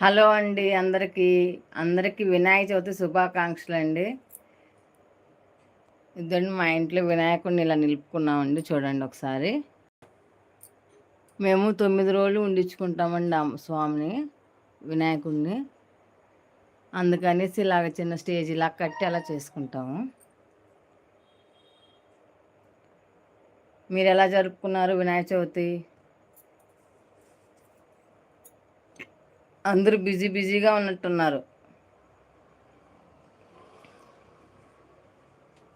Hello అండి అందరికీ అందరికీ వినాయక చవితి శుభాకాంక్షలు అండి ఇద్దరు మా ఇంట్లో వినాయకుడిని ఇలా నిలుపుకున్నామండి చూడండి ఒకసారి. మేము తొమ్మిది రోజులు ఉండించుకుంటామండి స్వామిని వినాయకుడిని. అందుకనేసి ఇలాగ చిన్న స్టేజ్ ఇలా కట్టి అలా చేసుకుంటాము. మీరు ఎలా జరుపుకున్నారు వినాయక చవితి? అందరూ బిజీ బిజీగా ఉన్నట్టున్నారు.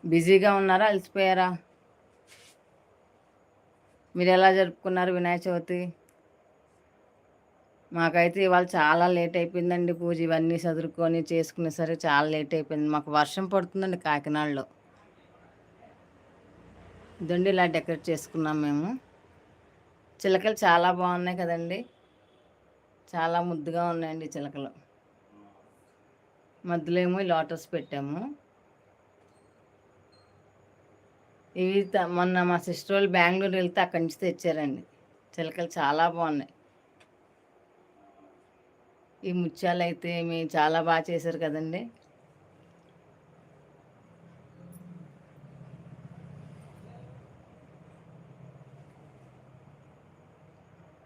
బిజీగా ఉన్నారా? అలసిపోయారా? మీరు ఎలా జరుపుకున్నారు వినాయక చవితి? మాకైతే ఇవాళ చాలా లేట్ అయిపోయిందండి పూజ. ఇవన్నీ చదువుకొని చేసుకునే సరే చాలా లేట్ అయిపోయింది. మాకు వర్షం పడుతుందండి కాకినాడలో. ఇదండి ఇలా డెకరేట్ చేసుకున్నాం మేము. చిలకలు చాలా బాగున్నాయి కదండి. చాలా ముద్దుగా ఉన్నాయండి చిలకలు. మధ్యలో ఏమో లోటస్ పెట్టాము. ఇవి మొన్న మా సిస్టర్ వాళ్ళు బెంగళూరు వెళ్తే అక్కడి నుంచి తెచ్చారండి. చిలకలు చాలా బాగున్నాయి. ఈ ముత్యాలు అయితే మీ చాలా బాగా చేశారు కదండి.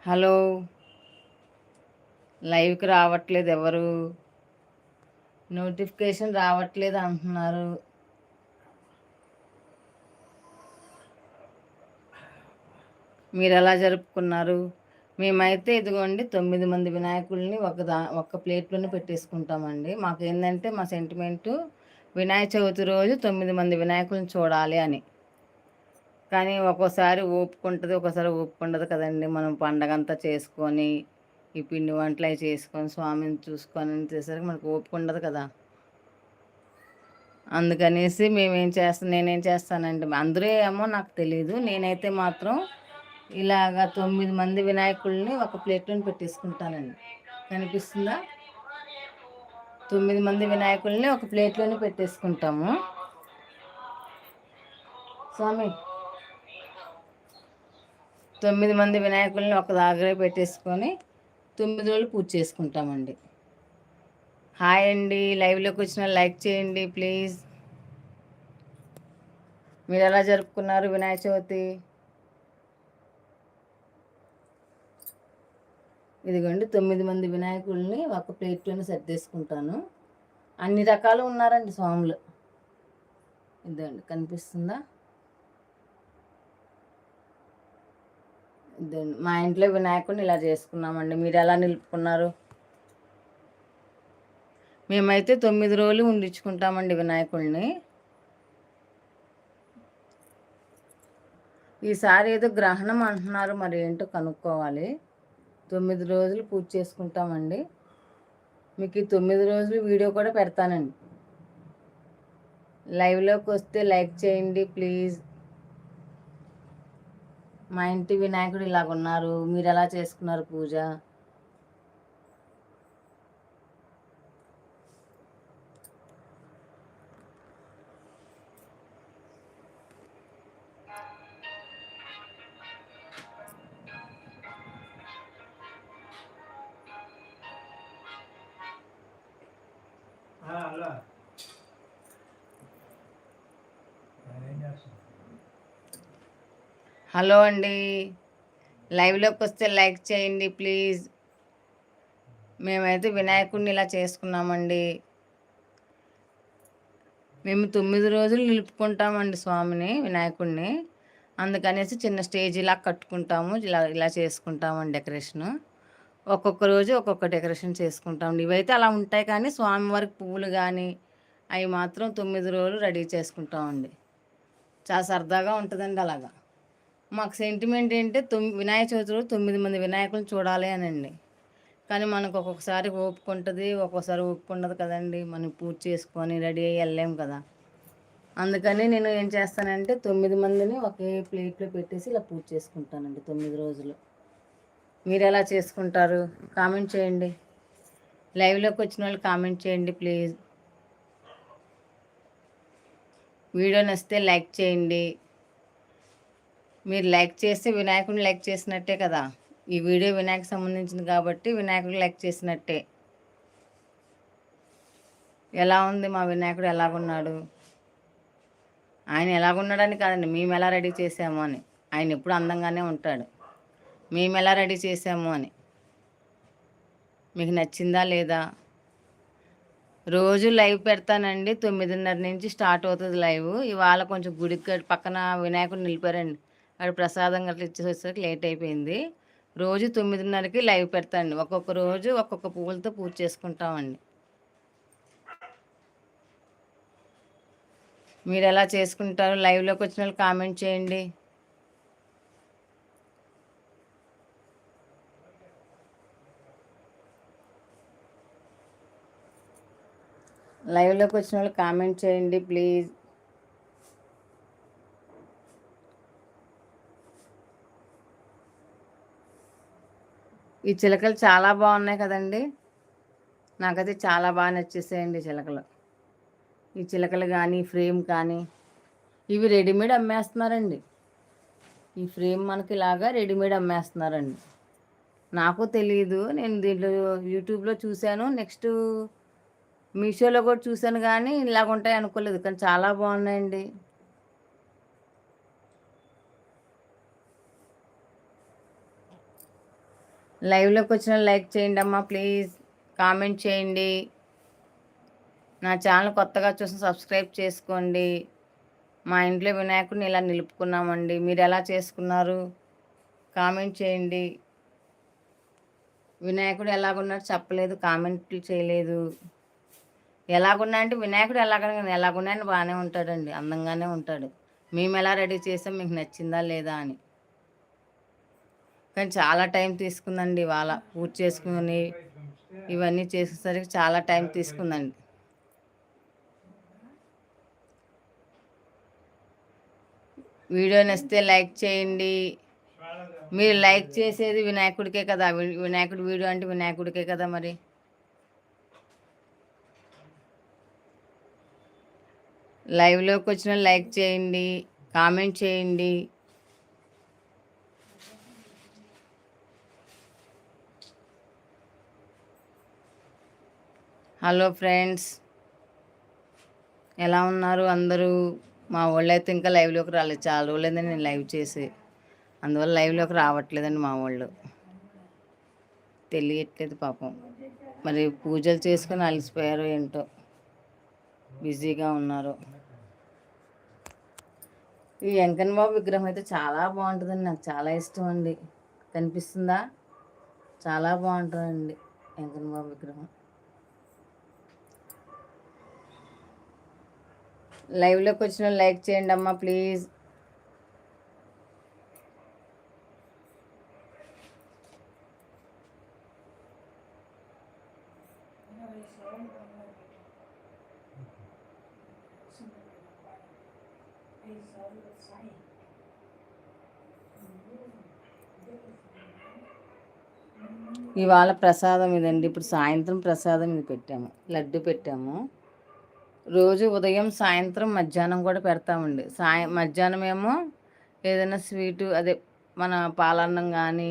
హలో. లైవ్కి రావట్లేదు ఎవరు. నోటిఫికేషన్ రావట్లేదు అంటున్నారు. మీరు ఎలా జరుపుకున్నారు? మేమైతే ఇదిగోండి తొమ్మిది మంది వినాయకుల్ని ఒక దా ఒక్క ప్లేట్లోనే పెట్టేసుకుంటామండి. మాకు ఏంటంటే మా సెంటిమెంటు వినాయక చవితి రోజు తొమ్మిది మంది వినాయకుల్ని చూడాలి అని. కానీ ఒక్కోసారి ఓపుకుంటుంది ఒక్కోసారి ఊపుకుండదు కదండి. మనం పండగంతా చేసుకొని ఈ పిండి వంటలు అవి చేసుకొని స్వామిని చూసుకొని చేసరికి మనకు ఓపిక ఉండదు కదా. అందుకనేసి మేమేం చేస్తాం నేనేం చేస్తానంటే అందరూ ఏమో నాకు తెలియదు నేనైతే మాత్రం ఇలాగ తొమ్మిది మంది వినాయకుల్ని ఒక ప్లేట్లో పెట్టేసుకుంటానండి. కనిపిస్తుందా? తొమ్మిది మంది వినాయకుల్ని ఒక ప్లేట్లోనే పెట్టేసుకుంటాము. స్వామి తొమ్మిది మంది వినాయకుల్ని ఒక దగ్గరే పెట్టేసుకొని తొమ్మిది రోజులు పూజ చేసుకుంటామండి. హాయ్ అండి. లైవ్లోకి వచ్చిన లైక్ చేయండి ప్లీజ్. మీరు ఎలా జరుపుకున్నారు వినాయక చవితి? ఇదిగోండి తొమ్మిది మంది వినాయకుల్ని ఒక ప్లేట్లోనే సర్దేసుకుంటాను అన్ని రకాలు ఉన్నారండి స్వాములు. ఇదండి కనిపిస్తుందా? మా ఇంట్లో వినాయకుడిని ఇలా చేసుకున్నామండి. మీరు ఎలా నిలుపుకున్నారు? మేమైతే తొమ్మిది రోజులు ఉండించుకుంటామండి వినాయకుడిని. ఈసారి ఏదో గ్రహణం అంటున్నారు మరి ఏంటో కనుక్కోవాలి. తొమ్మిది రోజులు పూజ చేసుకుంటామండి. మీకు ఈ తొమ్మిది రోజులు వీడియో కూడా పెడతానండి. లైవ్లోకి వస్తే లైక్ చేయండి ప్లీజ్. మా ఇంటి వినాయకుడు ఇలాగ ఉన్నారు మీరు ఎలా చేసుకున్నారు పూజ? హలో అండి. లైవ్లోకి వస్తే లైక్ చేయండి ప్లీజ్. మేమైతే వినాయకుడిని ఇలా చేసుకున్నామండి. మేము తొమ్మిది రోజులు నిలుపుకుంటామండి స్వామిని వినాయకుడిని. అందుకనేసి చిన్న స్టేజ్ ఇలా కట్టుకుంటాము ఇలా ఇలా చేసుకుంటామండి డెకరేషను. ఒక్కొక్క రోజు ఒక్కొక్క డెకరేషన్ చేసుకుంటాం ఇవైతే అలా ఉంటాయి కానీ స్వామివారికి పువ్వులు కానీ అవి మాత్రం తొమ్మిది రోజులు రెడీ చేసుకుంటామండి. చాలా సరదాగా ఉంటుందండి అలాగా. మాకు సెంటిమెంట్ ఏంటంటే తొమ్మిది వినాయక చవితి రోజు తొమ్మిది మంది వినాయకులను చూడాలి అనండి. కానీ మనకు ఒక్కొక్కసారి ఓపుకుంటుంది ఒక్కొక్కసారి ఉండదు కదండి. మనం పూజ చేసుకొని రెడీ అయ్యి వెళ్ళాం కదా. అందుకని నేను ఏం చేస్తానంటే తొమ్మిది మందిని ఒకే ప్లేట్లో పెట్టేసి ఇలా పూజ చేసుకుంటానండి తొమ్మిది రోజులు. మీరు ఎలా చేసుకుంటారు? కామెంట్ చేయండి. లైవ్లోకి వచ్చిన వాళ్ళు కామెంట్ చేయండి ప్లీజ్ వీడియో నచ్చితే లైక్ చేయండి. మీరు లైక్ చేస్తే వినాయకుడిని లైక్ చేసినట్టే కదా. ఈ వీడియో వినాయకు సంబంధించింది కాబట్టి వినాయకుడిని లైక్ చేసినట్టే. ఎలా ఉంది మా వినాయకుడు? ఎలాగున్నాడు? ఆయన ఎలాగున్నాడని కాదండి మేము ఎలా రెడీ చేసాము అని. ఆయన ఎప్పుడు అందంగానే ఉంటాడు. మేము ఎలా రెడీ చేసాము అని. మీకు నచ్చిందా లేదా? రోజు లైవ్ పెడతానండి. తొమ్మిదిన్నర నుంచి స్టార్ట్ అవుతుంది లైవ్. ఇవాళ కొంచెం గుడికి పక్కన వినాయకుడు నిలిపారండి. అక్కడ ప్రసాదం గట్లా ఇచ్చేసరికి లేట్ అయిపోయింది. రోజు తొమ్మిదిన్నరకి లైవ్ పెడతాండి ఒక్కొక్క రోజు ఒక్కొక్క పువ్వులతో పూజ చేసుకుంటామండి. మీరు ఎలా చేసుకుంటారు? లైవ్లోకి వచ్చిన వాళ్ళు కామెంట్ చేయండి. లైవ్లోకి వచ్చిన వాళ్ళు కామెంట్ చేయండి ప్లీజ్. ఈ చిలకలు చాలా బాగున్నాయి కదండి. నాకైతే చాలా బాగా నచ్చేసాయండి చిలకలు. ఈ చిలకలు కానీ ఫ్రేమ్ కానీ ఇవి రెడీమేడ్ అమ్మేస్తున్నారండి. ఈ ఫ్రేమ్ మనకి ఇలాగా రెడీమేడ్ అమ్మేస్తున్నారండి. నాకు తెలియదు నేను దీంట్లో యూట్యూబ్లో చూశాను. నెక్స్ట్ మీషోలో కూడా చూశాను కానీ ఇలాగ ఉంటాయి అనుకోలేదు కానీ చాలా బాగున్నాయండి. లైవ్లోకి వచ్చిన లైక్ చేయండి అమ్మా ప్లీజ్. కామెంట్ చేయండి. నా ఛానల్ కొత్తగా చూసి సబ్స్క్రైబ్ చేసుకోండి. మా ఇంట్లో వినాయకుడిని ఇలా నిలుపుకున్నామండి. మీరు ఎలా చేసుకున్నారు? కామెంట్ చేయండి. వినాయకుడు ఎలాగున్నాడు చెప్పలేదు కామెంట్లు చేయలేదు. ఎలాగున్నా అంటే వినాయకుడు ఎలాగ ఎలాగున్నాయని బాగానే ఉంటాడండి అందంగానే ఉంటాడు. మేము ఎలా రెడీ చేసాం మీకు నచ్చిందా లేదా అని. కానీ చాలా టైం తీసుకుందండి ఇవాళ. పూజ చేసుకుని ఇవన్నీ చేసేసరికి చాలా టైం తీసుకుందండి. వీడియో నచ్చితే లైక్ చేయండి. మీరు లైక్ చేసేది వినాయకుడికే కదా. వినాయకుడి వీడియో అంటే వినాయకుడికే కదా మరి. లైవ్లోకి వచ్చిన లైక్ చేయండి కామెంట్ చేయండి. Hello friends. ఎలా ఉన్నారు అందరూ? మా వాళ్ళు అయితే ఇంకా లైవ్లోకి రాలేదు. చాలా రోజులేదండి నేను లైవ్ చేసి. అందువల్ల లైవ్లోకి రావట్లేదండి మా వాళ్ళు. తెలియట్లేదు పాపం. మరి పూజలు చేసుకొని అలసిపోయారు ఏంటో. బిజీగా ఉన్నారు. ఈ వెంకన్న బాబు విగ్రహం అయితే చాలా బాగుంటుందండి. నాకు చాలా ఇష్టం అండి. కనిపిస్తుందా? చాలా బాగుంటుందండి వెంకన్న బాబు విగ్రహం. లైవ్లోకి వచ్చిన లైక్ చేయండి అమ్మా ప్లీజ్ ఇవాళ ప్రసాదం ఇదండి. ఇప్పుడు సాయంత్రం ప్రసాదం ఇది పెట్టాము. లడ్డు పెట్టాము. రోజు ఉదయం సాయంత్రం మధ్యాహ్నం కూడా పెడతామండి. సాయ మధ్యాహ్నం ఏమో ఏదైనా స్వీటు అదే మన పాలన్నం కానీ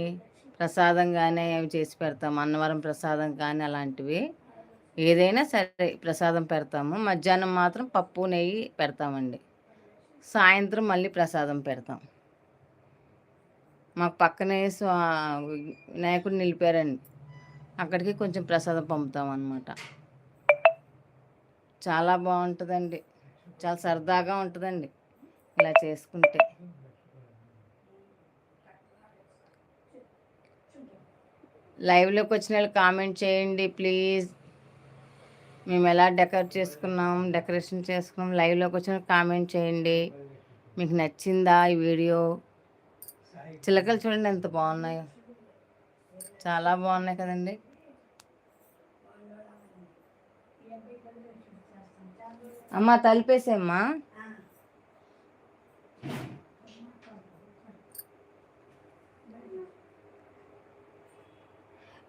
ప్రసాదం కానీ అవి చేసి పెడతాము. అన్నవరం ప్రసాదం కానీ అలాంటివి. ఏదైనా సరే ప్రసాదం పెడతాము. మధ్యాహ్నం మాత్రం పప్పు నెయ్యి పెడతామండి. సాయంత్రం మళ్ళీ ప్రసాదం పెడతాం. మాకు పక్కనే వినాయకుడు నిలిపారండి. అక్కడికి కొంచెం ప్రసాదం పంపుతాం అన్నమాట చాలా బాగుంటుందండి. చాలా సరదాగా ఉంటుందండి ఇలా చేసుకుంటే. లైవ్లోకి వచ్చిన వాళ్ళు కామెంట్ చేయండి ప్లీజ్. మేము ఎలా డెకరేట్ చేసుకున్నాం డెకరేషన్ చేసుకున్నాం లైవ్లోకి వచ్చిన కామెంట్ చేయండి. మీకు నచ్చిందా ఈ వీడియో? చిలకలు చూడండి ఎంత బాగున్నాయో. చాలా బాగున్నాయి కదండి. అమ్మ తలిపేసేమ్మా.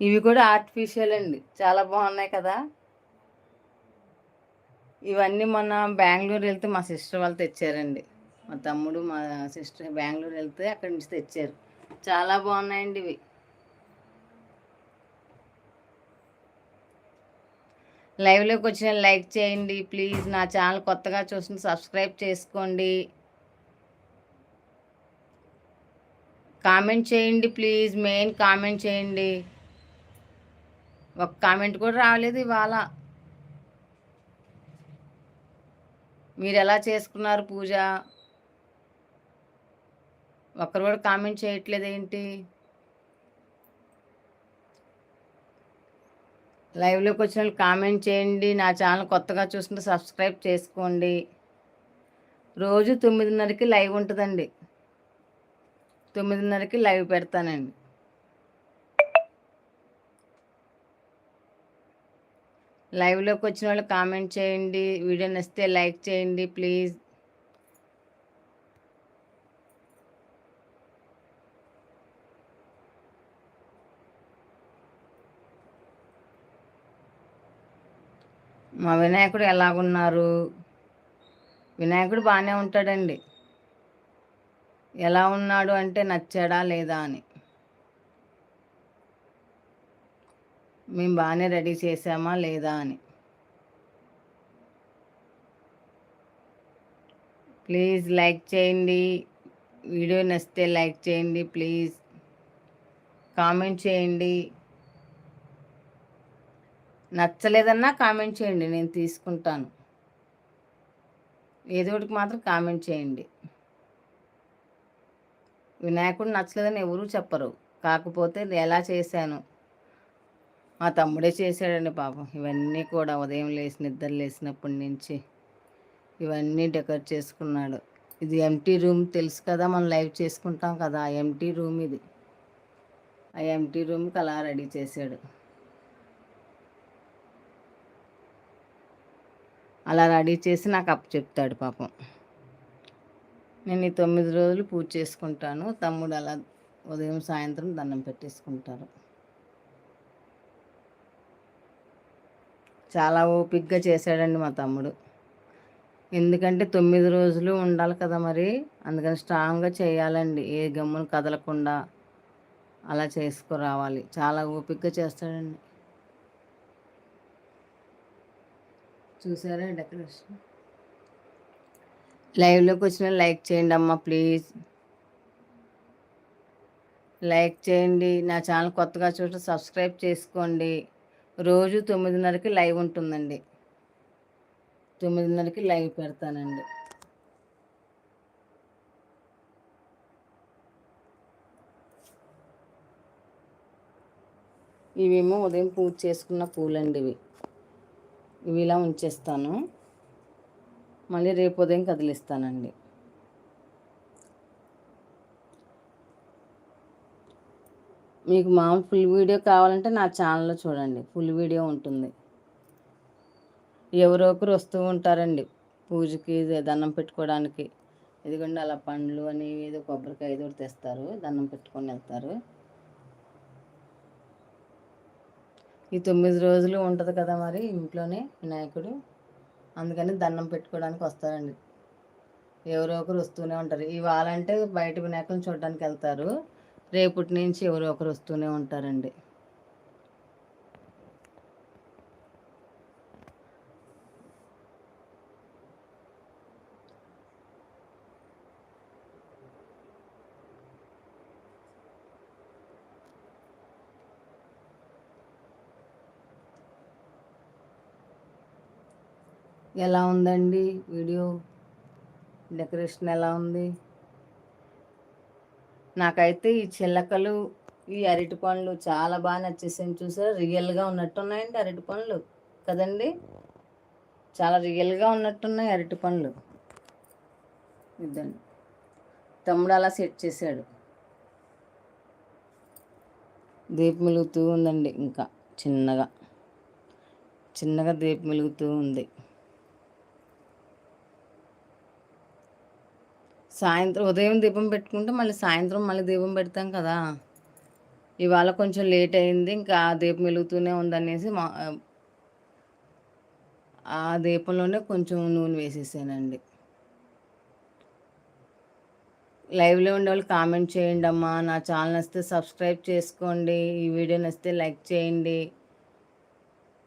ఇవి కూడా ఆర్టిఫిషియల్ అండి. చాలా బాగున్నాయి కదా. ఇవన్నీ మొన్న బెంగళూరు వెళ్తే మా సిస్టర్ వాళ్ళు తెచ్చారండి. మా తమ్ముడు మా సిస్టర్ బెంగళూరు వెళ్తే అక్కడి నుంచి తెచ్చారు. చాలా బాగున్నాయండి ఇవి. లైవ్లోకి వచ్చిన లైక్ చేయండి ప్లీజ్. నా ఛానల్ కొత్తగా చూసిన సబ్స్క్రైబ్ చేసుకోండి. కామెంట్ చేయండి ప్లీజ్. మెయిన్ కామెంట్ చేయండి. ఒక కామెంట్ కూడా రాలేదు ఇవాళ. మీరు ఎలా చేసుకున్నారు పూజ? ఒక్కరు కూడా కామెంట్ చేయట్లేదు ఏంటి లైవ్లోకి వచ్చిన వాళ్ళు కామెంట్ చేయండి. నా ఛానల్ కొత్తగా చూస్తుంటే సబ్స్క్రైబ్ చేసుకోండి. రోజు తొమ్మిదిన్నరకి లైవ్ ఉంటుందండి. తొమ్మిదిన్నరకి లైవ్ పెడతానండి. లైవ్లోకి వచ్చిన వాళ్ళు కామెంట్ చేయండి. వీడియో నచ్చితే లైక్ చేయండి. ప్లీజ్ మా వినాయకుడు ఎలాగున్నారు? వినాయకుడు బాగానే ఉంటాడండి. ఎలా ఉన్నాడు అంటే నచ్చాడా లేదా అని. మేము బాగానే రెడీ చేసామా లేదా అని. ప్లీజ్ లైక్ చేయండి. వీడియో నచ్చితే లైక్ చేయండి. ప్లీజ్ కామెంట్ చేయండి. నచ్చలేదన్నా కామెంట్ చేయండి నేను తీసుకుంటాను. ఏదో ఒకటికి మాత్రం కామెంట్ చేయండి. వినాయకుడు నచ్చలేదని ఎవరూ చెప్పరు. కాకపోతే ఎలా చేశాను? మా తమ్ముడే చేశాడండి పాపం. ఇవన్నీ కూడా ఉదయం లేచి నిద్ర లేచినప్పటి నుంచి ఇవన్నీ డెకరేట్ చేసుకున్నాడు. ఇది ఎంటీ రూమ్ తెలుసు కదా మనం లైవ్ చేసుకుంటాం కదా ఆ ఎంటీ రూమ్ ఇది. ఆ ఎంటీ రూమ్కి అలా రెడీ చేశాడు. అలా రెడీ చేసి నాకు అప్పు చెప్తాడు పాపం. నేను ఈ తొమ్మిది రోజులు పూజ చేసుకుంటాను. తమ్ముడు అలా ఉదయం సాయంత్రం దండం పెట్టేసుకుంటారు. చాలా ఓపిక్గా చేశాడండి మా తమ్ముడు. ఎందుకంటే తొమ్మిది రోజులు ఉండాలి కదా మరి. అందుకని స్ట్రాంగ్గా చేయాలండి. ఏ గమ్మును కదలకుండా అలా చేసుకురావాలి. చాలా ఓపిక్గా చేస్తాడండి. చూసారా డెకరేషన్? లైవ్లోకి వచ్చిన లైక్ చేయండి అమ్మ ప్లీజ్. లైక్ చేయండి. నా ఛానల్ కొత్తగా చూస్తే సబ్స్క్రైబ్ చేసుకోండి. రోజు తొమ్మిదిన్నరకి లైవ్ ఉంటుందండి. తొమ్మిదిన్నరకి లైవ్ పెడతానండి. ఇవేమో ఉదయం పూజ చేసుకున్న పూలండి ఇవి. ఇవి ఇలా ఉంచేస్తాను. మళ్ళీ రేపు ఉదయం కదిలిస్తానండి. మీకు మామూలు ఫుల్ వీడియో కావాలంటే నా ఛానల్లో చూడండి. ఫుల్ వీడియో ఉంటుంది. ఎవరో ఒకరు వస్తూ ఉంటారండి. పూజకి దండం పెట్టుకోవడానికి. ఇదిగోండి అలా పండ్లు అని ఏదో కొబ్బరికాయ ఏదో తెస్తారు. దండం పెట్టుకొని వెళ్తారు. ఈ తొమ్మిది రోజులు ఉంటుంది కదా మరి ఇంట్లోనే వినాయకుడు. అందుకని దండం పెట్టుకోవడానికి వస్తారండి. ఎవరో ఒకరు వస్తూనే ఉంటారు. ఇవాళ అంటే బయట వినాయకుని చూడడానికి వెళ్తారు రేపటి నుంచి ఎవరో ఒకరు వస్తూనే ఉంటారండి. ఎలా ఉందండి వీడియో? డెకరేషన్ ఎలా ఉంది? నాకైతే ఈ చిల్లకలు ఈ అరటి పండ్లు చాలా బాగా నచ్చేసాయి చూసారా? రియల్గా ఉన్నట్టున్నాయండి అరటి పండ్లు. కదండి? చాలా రియల్గా ఉన్నట్టున్నాయి అరటి పండ్లు. ఇద్దండి. తమ్ముడు అలా సెట్ చేశాడు. దీపం వెలుగుతూ ఉందండి ఇంకా చిన్నగా. చిన్నగా దీపం వెలుగుతూ ఉంది. సాయంత్రం ఉదయం దీపం పెట్టుకుంటే మళ్ళీ సాయంత్రం మళ్ళీ దీపం పెడతాం కదా. ఇవాళ కొంచెం లేట్ అయింది ఇంకా ఆ దీపం వెలుగుతూనే ఉందనేసి మా ఆ దీపంలోనే కొంచెం నూనె వేసేసానండి. లైవ్లో ఉండే వాళ్ళు కామెంట్ చేయండి అమ్మా నా ఛానల్ నచ్చితే సబ్స్క్రైబ్ చేసుకోండి ఈ వీడియో నచ్చితే లైక్ చేయండి.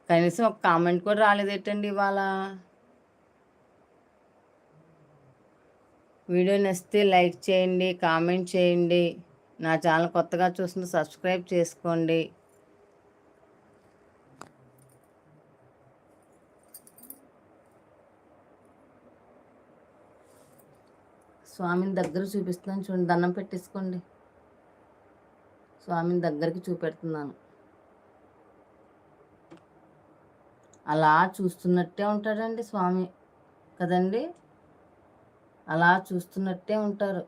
కనీసం ఒక కామెంట్ కూడా రాలేదేటండి ఇవాళ? వీడియో నచ్చితే లైక్ చేయండి కామెంట్ చేయండి. నా ఛానల్ కొత్తగా చూసిన సబ్స్క్రైబ్ చేసుకోండి. స్వామిని దగ్గర చూపిస్తున్నాను చూడండి దండం పెట్టేసుకోండి. స్వామిని దగ్గరికి చూపెడుతున్నాను. అలా చూస్తున్నట్టే ఉంటాడండి స్వామి కదండి? అలా చూస్తున్నట్టే ఉంటారు.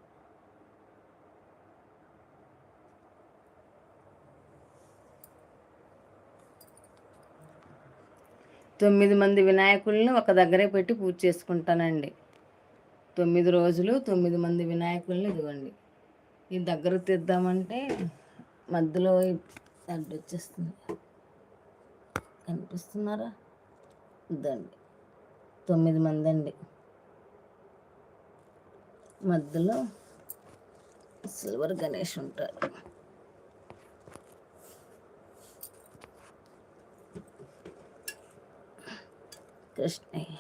తొమ్మిది మంది వినాయకుల్ని ఒక దగ్గరే పెట్టి పూజ చేసుకుంటానండి. తొమ్మిది రోజులు తొమ్మిది మంది వినాయకుల్ని ఇదిగోండి. ఈ దగ్గర తీద్దామంటే మధ్యలో అడ్డు వచ్చేస్తుంది. కనిపిస్తున్నారా? ఇదండి. తొమ్మిది మంది అండి మధ్యలో సిల్వర్ గణేష్ ఉంటారు. కృష్ణయ్య.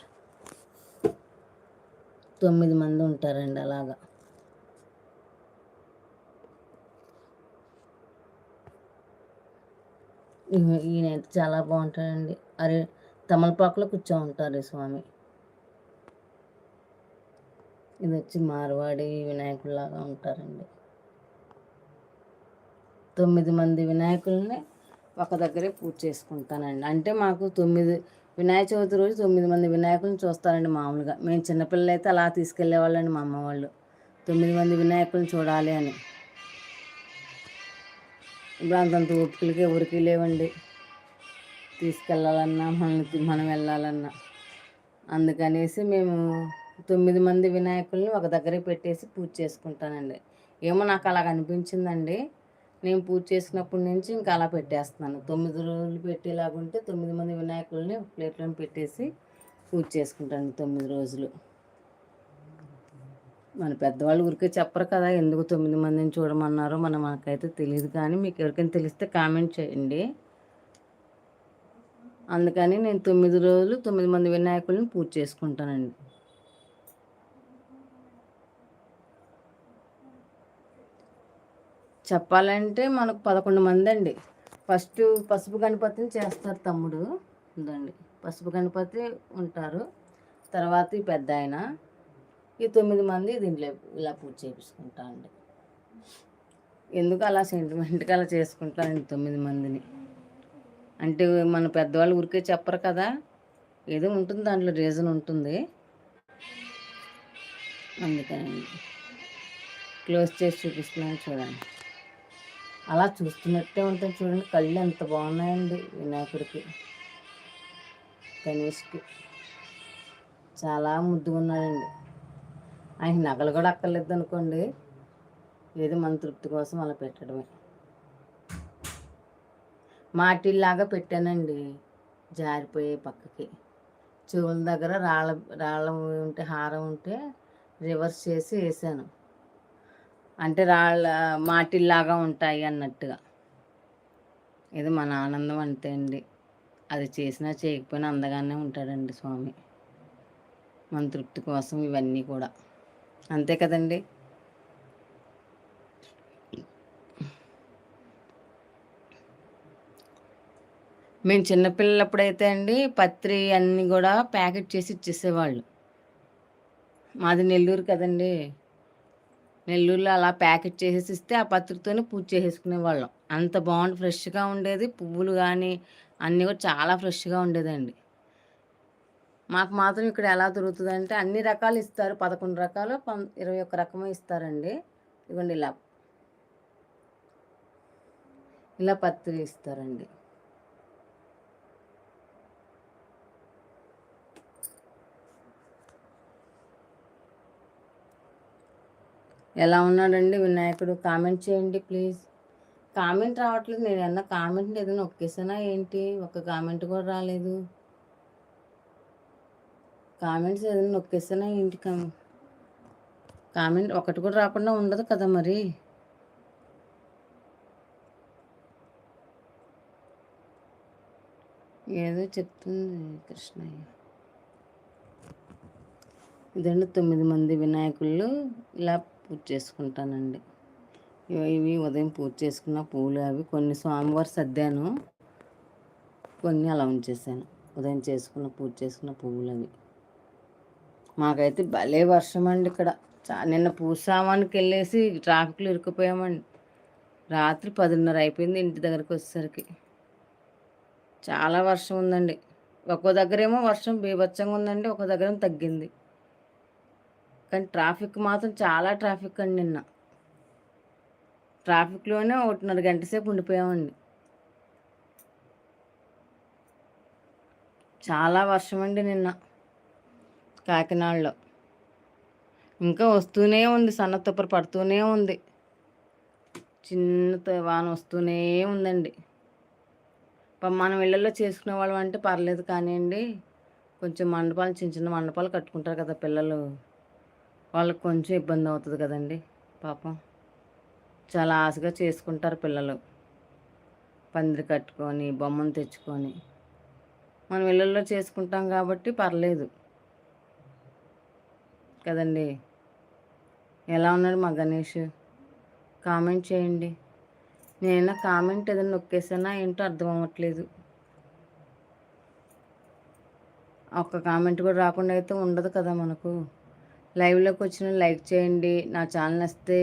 తొమ్మిది మంది ఉంటారండి అలాగా. ఈయన చాలా బాగుంటాడండి. అరే తమలపాకులో కూర్చో ఉంటారు స్వామి. ఇది వచ్చి మార్వాడి వినాయకుల్లాగా ఉంటారండి. తొమ్మిది మంది వినాయకుల్ని ఒక దగ్గరే పూజ చేసుకుంటానండి. అంటే మాకు తొమ్మిది వినాయక చవితి రోజు తొమ్మిది మంది వినాయకులను చూస్తారండి మామూలుగా. మేము చిన్నపిల్లలు అయితే అలా తీసుకెళ్ళేవాళ్ళండి మా అమ్మ వాళ్ళు. తొమ్మిది మంది వినాయకులను చూడాలి అని. ఇప్పుడు అంతంత ఓపికలకి ఎవరికి లేవండి. తీసుకెళ్ళాలన్నా మనకి మనం వెళ్ళాలన్నా. అందుకనేసి మేము తొమ్మిది మంది వినాయకుల్ని ఒక దగ్గర పెట్టేసి పూజ చేసుకుంటానండి. ఏమో నాకు అలాగ అనిపించిందండి. నేను పూజ చేసినప్పటి నుంచి ఇంకా అలా పెట్టేస్తున్నాను. తొమ్మిది రోజులు పెట్టేలాగుంటే తొమ్మిది మంది వినాయకుల్ని ప్లేట్లో పెట్టేసి పూజ చేసుకుంటాను తొమ్మిది రోజులు. మన పెద్దవాళ్ళు ఊరికే చెప్పరు కదా ఎందుకు తొమ్మిది మందిని చూడమన్నారో మన మనకైతే తెలియదు కానీ మీకు ఎవరికైనా తెలిస్తే కామెంట్ చేయండి. అందుకని నేను తొమ్మిది రోజులు తొమ్మిది మంది వినాయకుల్ని పూజ చేసుకుంటానండి. చెప్పాలంటే మనకు పదకొండు మంది అండి ఫస్ట్ పసుపు గణపతిని చేస్తారు తమ్ముడు. ఉందండి పసుపు గణపతి ఉంటారు. తర్వాత ఈ పెద్ద ఆయన ఈ తొమ్మిది మంది దీంట్లో ఇలా పూజ చేయించుకుంటా అండి. ఎందుకు అలా సెంటిమెంట్గా అలా చేసుకుంటానండి తొమ్మిది మందిని? అంటే మన పెద్దవాళ్ళు ఊరికే చెప్పరు కదా. ఏదో ఉంటుంది దాంట్లో రీజన్ ఉంటుంది. అందుకని క్లోజ్ చేసి చూపిస్తున్నాను చూడండి. అలా చూస్తున్నట్టే ఉంటుంది చూడండి. కళ్ళు ఎంత బాగున్నాయండి వినాయకుడికి గణేష్కి. చాలా ముద్దుగా ఉన్నాడండి ఆయన నగలు కూడా అక్కర్లేదు అనుకోండి. ఏదో మన తృప్తి కోసం అలా పెట్టడమే. మాటిల్లాగా పెట్టానండి జారిపోయే పక్కకి. చెవుల దగ్గర రాళ్ళ రాళ్ళ ఉంటే హారం ఉంటే రివర్స్ చేసి వేసాను. అంటే రాళ్ళ మాటిల్లాగా ఉంటాయి అన్నట్టుగా. ఇది మన ఆనందం అంతే అండి. అది చేసినా చేయకపోయినా అందగానే ఉంటాడండి స్వామి. మన తృప్తి కోసం ఇవన్నీ కూడా. అంతే కదండి? మేము చిన్నపిల్లలప్పుడైతే అండి పత్రి అన్నీ కూడా ప్యాకెట్ చేసి ఇచ్చేసేవాళ్ళు. మాది నెల్లూరు కదండి. నెల్లూరులో అలా ప్యాకెట్ చేసేసి ఇస్తే ఆ పత్రికతోనే పూజ చేసేసుకునే వాళ్ళం. అంత బాగుంది ఫ్రెష్గా ఉండేది. పువ్వులు కానీ అన్నీ కూడా చాలా ఫ్రెష్గా ఉండేదండి. మాకు మాత్రం ఇక్కడ ఎలా దొరుకుతుందంటే అన్ని రకాలు ఇస్తారు. పదకొండు రకాలు పం ఇరవై ఒక్క రకమే ఇస్తారండి. ఇవ్వండి ఇలా. ఇలా పత్రి ఇస్తారండి. ఎలా ఉన్నాడండి వినాయకుడు? కామెంట్ చేయండి ప్లీజ్. కామెంట్ రావట్లేదు. నేను ఏమన్నా కామెంట్ ఏదైనా ఒక్కేసానా ఏంటి? ఒక కామెంట్ కూడా రాలేదు. కామెంట్స్ ఏదైనా నొక్కేసానా ఏంటి? కామెంట్ ఒకటి కూడా రాకుండా ఉండదు కదా మరి. ఏదో చెప్తుంది కృష్ణయ్య. ఇదండి తొమ్మిది మంది వినాయకుళ్ళు ఇలా పూజ చేసుకుంటానండి. ఇవి- ఉదయం పూజ చేసుకున్న పూలు అవి కొన్ని స్వామివారు సర్దాను కొన్ని అలా ఉంచేసాను. ఉదయం చేసుకున్న పూజ చేసుకున్న పువ్వులు అవి. మాకైతే భలే వర్షం అండి ఇక్కడ. చా- నిన్న పూసామానికి వెళ్ళేసి ట్రాఫిక్లో ఇరుక్కుపోయామండి. రాత్రి పదిన్నర అయిపోయింది ఇంటి దగ్గరికి వచ్చేసరికి. చాలా వర్షం ఉందండి. ఒక్కో దగ్గరేమో వర్షం బీభత్సంగా ఉందండి ఒక దగ్గర తగ్గింది. కానీ ట్రాఫిక్ మాత్రం చాలా ట్రాఫిక్ అండి నిన్న. ట్రాఫిక్లోనే ఒకటిన్నర గంట సేపు ఉండిపోయామండి. చాలా వర్షం అండి నిన్న కాకినాడలో. ఇంకా వస్తూనే ఉంది సన్న తుప్పరు పడుతూనే ఉంది. చిన్న త- వాన వస్తూనే ఉందండి. మనం ఇళ్ళల్లో చేసుకునే వాళ్ళం అంటే పర్లేదు కానివ్వండి కొంచెం మండపాలు చిన్న చిన్న మండపాలు కట్టుకుంటారు కదా పిల్లలు. వాళ్ళకి కొంచెం ఇబ్బంది అవుతుంది కదండి పాపం. చాలా ఆశగా చేసుకుంటారు పిల్లలు. పందిరి కట్టుకొని బొమ్మను తెచ్చుకొని. మనం ఇళ్ళల్లో చేసుకుంటాం కాబట్టి పర్లేదు. కదండి. ఎలా ఉన్నాడు మా గణేష్? కామెంట్ చేయండి. నేను కామెంట్ ఏదైనా నొక్కేసానా ఏంటో అర్థం అవ్వట్లేదు. ఒక్క కామెంట్ కూడా రాకుండా అయితే ఉండదు కదా మనకు. లైవ్లోకి వచ్చిన లైక్ చేయండి. నా ఛానల్ నచ్చితే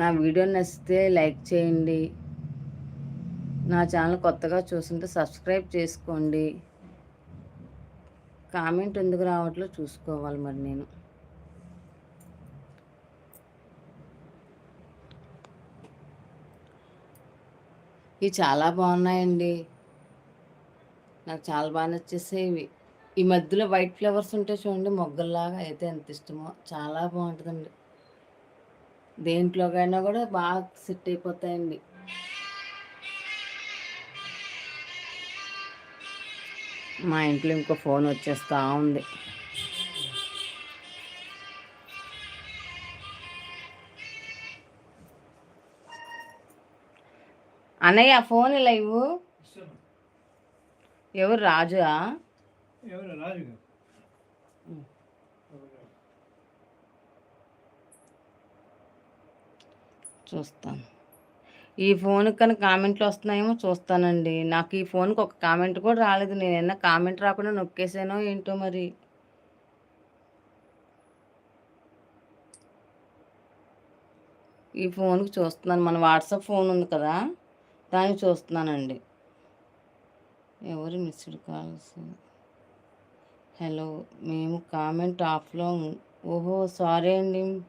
నా వీడియో నచ్చితే లైక్ చేయండి. నా ఛానల్ కొత్తగా చూస్తుంటే సబ్స్క్రైబ్ చేసుకోండి. కామెంట్ ఎందుకు రావట్లో చూసుకోవాలి మరి నేను. ఇవి చాలా బాగున్నాయండి. నాకు చాలా బాగా నచ్చేసాయి ఇవి ఈ మధ్యలో వైట్ ఫ్లవర్స్ ఉంటే చూడండి మొగ్గల్లాగా అయితే ఎంత ఇష్టమో చాలా బాగుంటుందండి. దేంట్లోకైనా కూడా బాగా సెట్ అయిపోతాయండి. మా ఇంట్లో ఇంకో ఫోన్ వచ్చేస్తా ఉంది. అన్నయ్య ఫోన్ ఇలా ఇవ్వు. ఎవరు రాజురా ఎవరు రాజు చూస్తాను ఈ ఫోన్కి కానీ కామెంట్లు వస్తున్నాయేమో చూస్తానండి. నాకు ఈ ఫోన్కి ఒక కామెంట్ కూడా రాలేదు. నేను ఏమన్నా కామెంట్ రాకుండా నొక్కేసానో ఏంటో మరి? ఈ ఫోన్కి చూస్తున్నాను. మన వాట్సాప్ ఫోన్ ఉంది కదా? దానికి చూస్తున్నానండి. ఎవరు మిస్డ్ కాల్స్ హలో మేము కామెంట్ ఆఫ్లో ఉం- ఓహో సారీ అండి.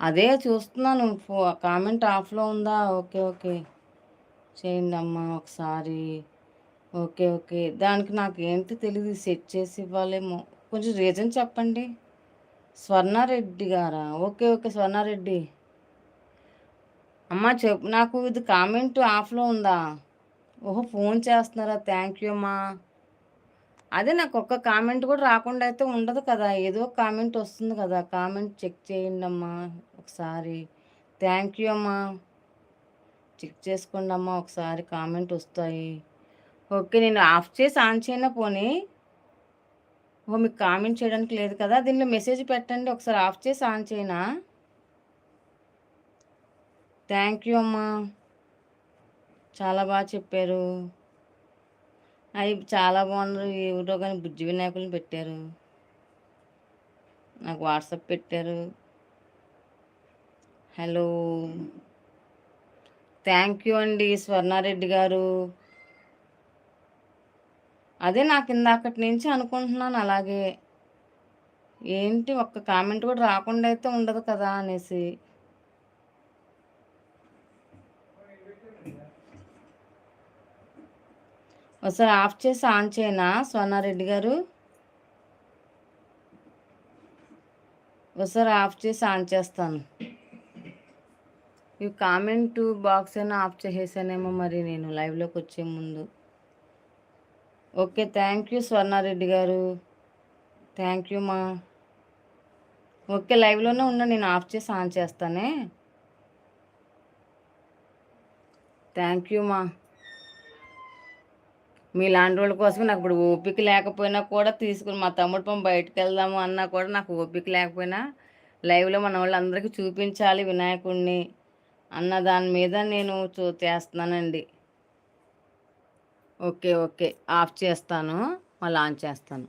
అదే చూస్తున్నాను ఫో కామెంట్ ఆఫ్లో ఉందా? Okay okay. చేయండి అమ్మా ఒకసారి. Okay okay. దానికి నాకు ఏంటి తెలియదు సెట్ చేసి ఇవ్వాలేమో. కొంచెం రీజన్ చెప్పండి. స్వర్ణారెడ్డి గారా? Okay okay Swarna Reddy. అమ్మా చెప్పు నాకు ఇది కామెంట్ ఆఫ్లో ఉందా? ఓహో ఫోన్ చేస్తున్నారా? థ్యాంక్ యూ అమ్మా. అదే నాకు ఒక్క కామెంట్ కూడా రాకుండా అయితే ఉండదు కదా. ఏదో కామెంట్ వస్తుంది కదా. కామెంట్ చెక్ చేయండి అమ్మా ఒకసారి. థ్యాంక్ యూ అమ్మా. చెక్ చేసుకోండి అమ్మా ఒకసారి కామెంట్ వస్తాయి. ఓకే నేను ఆఫ్ చేసి ఆన్ చేయనా పోనీ? ఓ మీకు కామెంట్ చేయడానికి లేదు కదా. దీనిలో మెసేజ్ పెట్టండి. ఒకసారి ఆఫ్ చేసి ఆన్ చేయనా? థ్యాంక్ యూ అమ్మా. చాలా బాగా చెప్పారు. అవి చాలా బాగున్నారు. ఎవరో కానీ బుజ్జి వినాయకులను పెట్టారు. నాకు వాట్సాప్ పెట్టారు. హలో. థ్యాంక్ యూ అండి స్వర్ణారెడ్డి గారు. అదే నాకు ఇందాకటి నుంచి అనుకుంటున్నాను అలాగే. ఏంటి ఒక్క కామెంట్ కూడా రాకుండా అయితే ఉండదు కదా అనేసి. ఒకసారి ఆఫ్ చేసి ఆన్ చేయనా? స్వర్ణారెడ్డి గారు? ఒకసారి ఆఫ్ చేసి ఆన్ చేస్తాను. ఈ కామెంట్ బాక్స్ అయినా ఆఫ్ చేసేసానేమో మరి నేను లైవ్లోకి వచ్చే ముందు. ఓకే థ్యాంక్ యూ స్వర్ణారెడ్డి గారు. థ్యాంక్ యూ మా. ఓకే లైవ్లోనే ఉన్నా నేను ఆఫ్ చేసి ఆన్ చేస్తానే. థ్యాంక్ యూ మా. మీలాంటి వాళ్ళ కోసం నాకు ఇప్పుడు ఓపిక లేకపోయినా కూడా తీసుకుని మా తమ్ముడు పని బయటకు వెళ్దాము అన్నా కూడా నాకు ఓపిక లేకపోయినా లైవ్లో మన వాళ్ళందరికీ చూపించాలి వినాయకుడిని అన్న దాని మీద నేను చూ చేస్తున్నానండి. Okay okay. ఆఫ్ చేస్తాను. మళ్ళీ ఆన్ చేస్తాను.